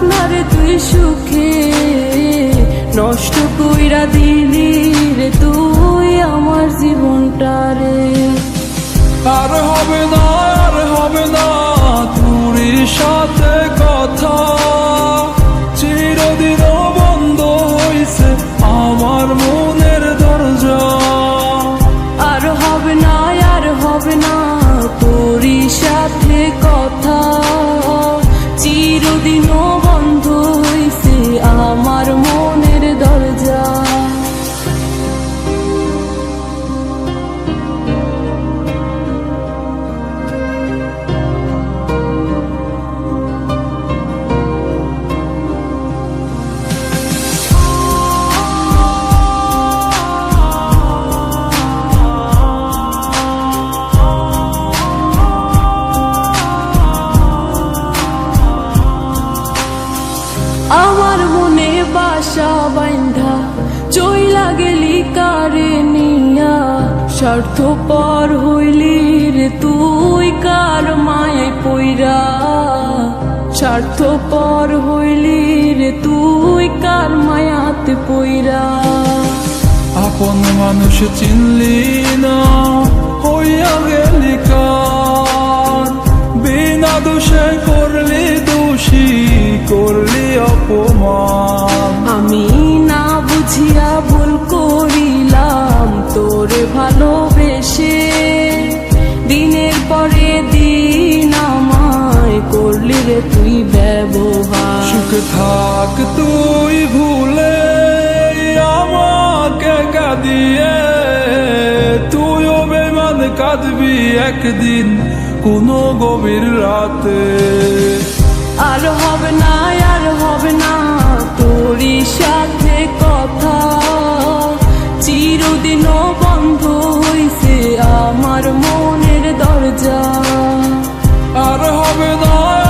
থাক তুই সুখে নষ্ট কইরা দিলি রে তুই আমার জীবনটা রে। আর হবে না আর হবে না তুরি সাথে কথা। চিরদিন বন্ধ হইছে আমার মনের দরজা। আর হবে না আর হবে না সাথে কথা। চিরদিনও স্বার্থ পর হইলি রে তুই কার মায়ে পইরা? স্বার্থ পর হইলি রে তুই কার মায়াতে পইরা? আপন মানুষ চিনলি না হইয়া গেলি কার? বিনা দোষে করলি দোষী করলি অপমান। আমি না বুঝিয়া তোরে ভালোবেসে দিনের পরে দিন আমায় করলি রে তুই ব্যবহার। সুখে থাক তুই ভুলে আমাকে কাঁদিয়ে তুইও বেমান কাঁদবি একদিন কোনো গভীর রাতে। আর হবে না আর হবে না সেদিন বন্ধ হইছে আমার মনের দরজা। আর হবে না